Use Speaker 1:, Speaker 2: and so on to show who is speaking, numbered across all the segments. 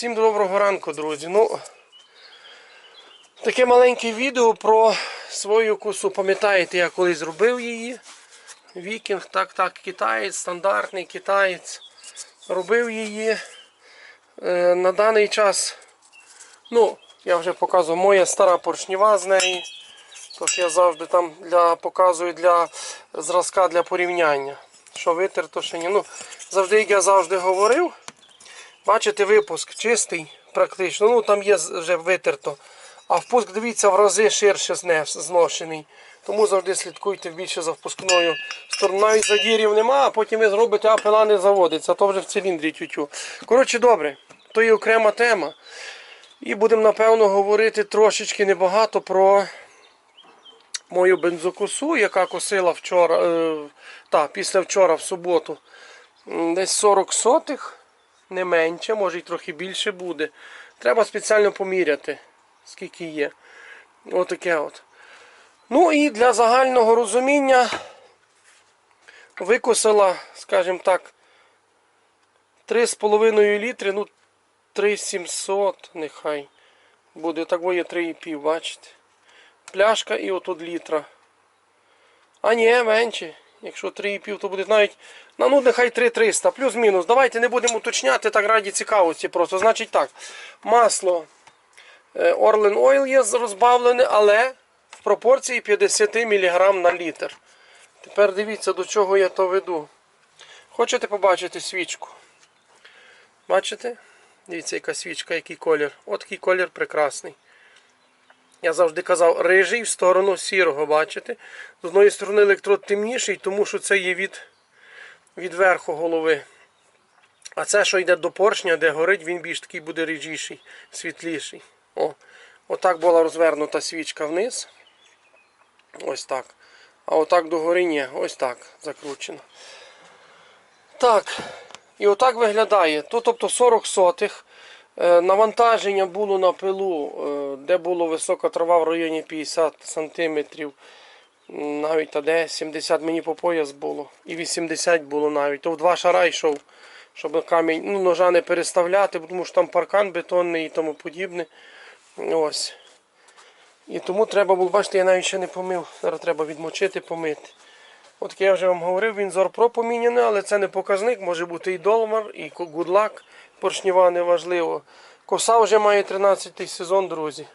Speaker 1: Всім доброго ранку, друзі. Ну, таке маленьке відео про свою косу. Пам'ятаєте, я колись зробив її. Вікінг, так, так, китаєць, стандартний китаєць. Робив її. Е, на даний час, ну, я вже показував, моя стара поршнева з неї. Тож я завжди там для, показую для зразка для порівняння. Що витерто, що ні. Ну, завжди, як я завжди говорив, бачите, випуск чистий, практично. Ну там є вже витерто. А впуск, дивіться, в рази ширше зношений. Тому завжди слідкуйте більше за впускною стороною. Навіть задірів нема, а потім ви зробите, а пила не заводиться, то вже в циліндрі тютю. Коротше, добре, то є окрема тема. І будемо, напевно, говорити трошечки небагато про мою бензокосу, яка косила вчора, е, та, після вчора в суботу. Десь 40 сотих, не менше, може і трохи більше буде. Треба спеціально поміряти, скільки є. Отаке от. Ну і для загального розуміння викосила, скажімо так, 3,5 літри, ну 3,700 нехай буде. Так є 3,5, бачите пляшка і отут літра. А ні, менше. Якщо 3,5, то буде навіть. Ну, ну нехай 3,300, плюс-мінус. Давайте не будемо уточняти так раді цікавості просто. Значить так, масло Orlen Oil є розбавлене, але в пропорції 50 мг на літр. Тепер дивіться, до чого я то веду. Хочете побачити свічку? Бачите? Дивіться, яка свічка, який колір. От такий колір прекрасний. Я завжди казав, рижий в сторону сірого, бачите? З одної сторони електрод темніший, тому що це є від, від верху голови. А це, що йде до поршня, де горить, він більш такий буде рижіший, світліший. О, Отак була розвернута свічка вниз. Ось так. А отак догори ні, ось так закручено. Так. І отак виглядає. То, тобто 40 сотих. Е, Навантаження було на пилу, е, де було висока трава в районі 50 см. Навіть та де 70 мені по пояс було. І 80 було навіть. То в два шара йшов, щоб камінь, ну, ножа не переставляти, тому що там паркан бетонний і тому подібне. Ось. І тому треба було, бачите, я навіть ще не помив. Зараз треба відмочити, помити. От як я вже вам говорив, він Зорпро поміняний, але це не показник, може бути і Долмар, і Гудлак, поршнєва неважливо. Коса вже має 13-й сезон, друзі.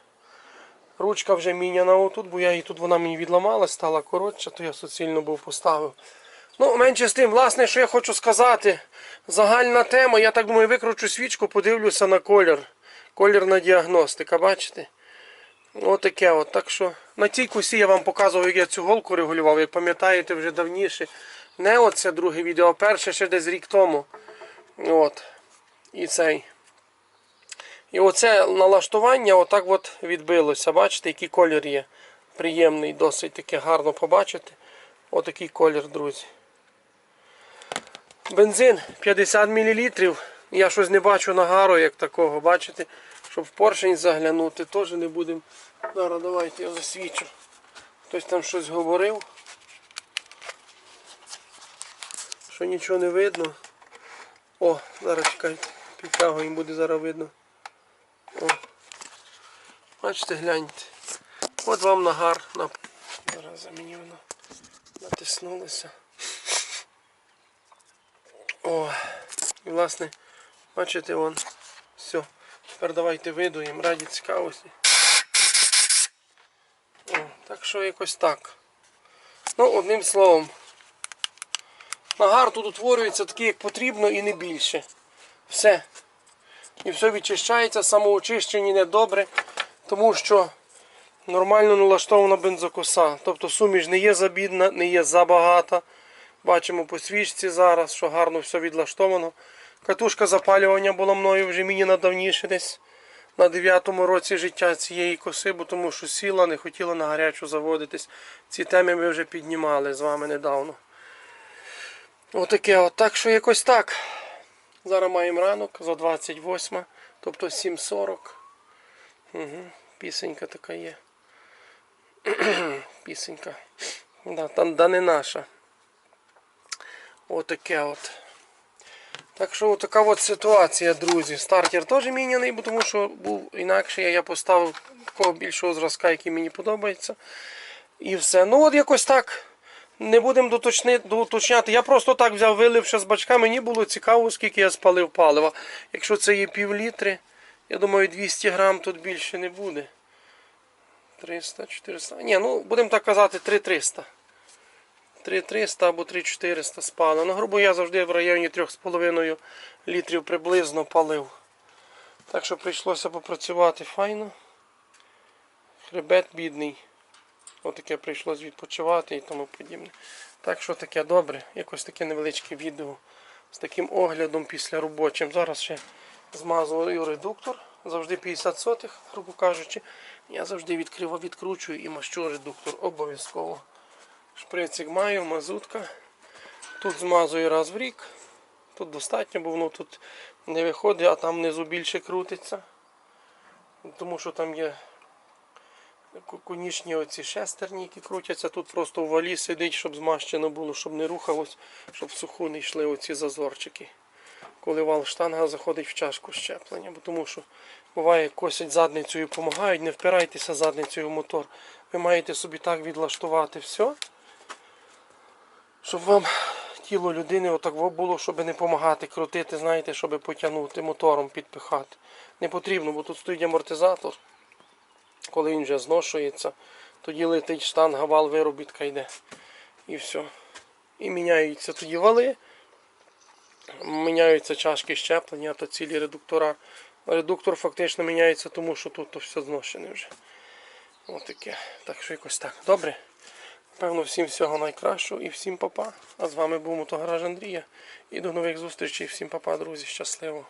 Speaker 1: Ручка вже міняна отут, бо я її тут вона мені відламалась, стала коротша, то я суцільно був поставив. Ну, менше з тим, власне, що я хочу сказати. Загальна тема, я так думаю, викручу свічку, подивлюся на колір. Колірна діагностика, бачите? Отаке от. Так що на цій косі я вам показував, як я цю голку регулював, як пам'ятаєте вже давніше. Не оце друге відео, а перше ще десь рік тому. От. І цей. І оце налаштування отак от відбилося. Бачите, який колір є. Приємний, досить таки гарно побачити. Отакий колір, друзі. Бензин 50 мл. Я щось не бачу нагару, як такого, бачите? Щоб в поршень заглянути, теж не будемо. Зараз давайте я засвічу. Хтось там щось говорив. Що нічого не видно. О, зараз чекайте. Підтягуємо, буде зараз видно. О. Бачите, гляньте. От вам нагар. На... Зараз мені воно натиснулося. О, і власне, бачите, вон. Все. Тепер давайте видуємо раді цікавості. О, так що якось так. Ну, одним словом. Нагар тут утворюється такий, як потрібно, і не більше. Все. І все відчищається, самоочищення недобре, тому що нормально налаштована бензокоса. Тобто суміш не є забідна, не є забагата. Бачимо по свічці зараз, що гарно все відлаштовано. Катушка запалювання була мною вже мені надавніше десь на 9-му році життя цієї коси, бо тому що сіла, не хотіла на гарячу заводитись. Ці теми ми вже піднімали з вами недавно. Отаке от. Так що якось так. Зараз маємо ранок за 28, тобто 7.40. Угу. Пісенька така є. Пісенька. Да, та, да не наша. Отаке от. Так що така от ситуація, друзі. Стартер теж міняний, бо тому що був інакше. Я поставив такого більшого зразка, який мені подобається. І все. Ну от якось так. Не будемо доточняти. Я просто так взяв, вилив ще з бачка. Мені було цікаво, скільки я спалив палива. Якщо це є пів літри, я думаю, 200 грам тут більше не буде. 300, 400. Ні, ну будемо так казати, 3300. 3300 або 3400 спало. Ну, грубо я завжди в районі 3,5 літрів приблизно палив. Так що прийшлося попрацювати файно. Хребет бідний. Отаке прийшлося відпочивати і тому подібне. Так що таке добре. Якось таке невеличке відео з таким оглядом після робочим. Зараз ще змазую редуктор. Завжди 50 сотих, грубо кажучи. Я завжди відкрив, відкручую і мащу редуктор обов'язково. Шприцик маю, мазутка. Тут змазую раз в рік. Тут достатньо, бо воно тут не виходить, а там внизу більше крутиться. Тому що там є конічні оці шестерні, які крутяться. Тут просто в валі сидить, щоб змащено було, щоб не рухалось, щоб в суху не йшли оці зазорчики. Коли вал штанга заходить в чашку щеплення. Бо тому що буває, косять задницею, допомагають, не впирайтеся задницею в мотор. Ви маєте собі так відлаштувати все, щоб вам тіло людини отак було, щоб не допомагати крутити, знаєте, щоб потягнути мотором, підпихати. Не потрібно, бо тут стоїть амортизатор. Коли він вже зношується, тоді летить штанга, вал виробітка йде. І все. І міняються тоді вали, міняються чашки щеплення, то цілі редуктора. Редуктор фактично міняється, тому що тут то все зношене вже. Отаке. Так що якось так. Добре. Певно, всім всього найкращого і всім папа. А з вами був Мотогараж Андрія. І до нових зустрічей. Всім папа, друзі. Щасливо.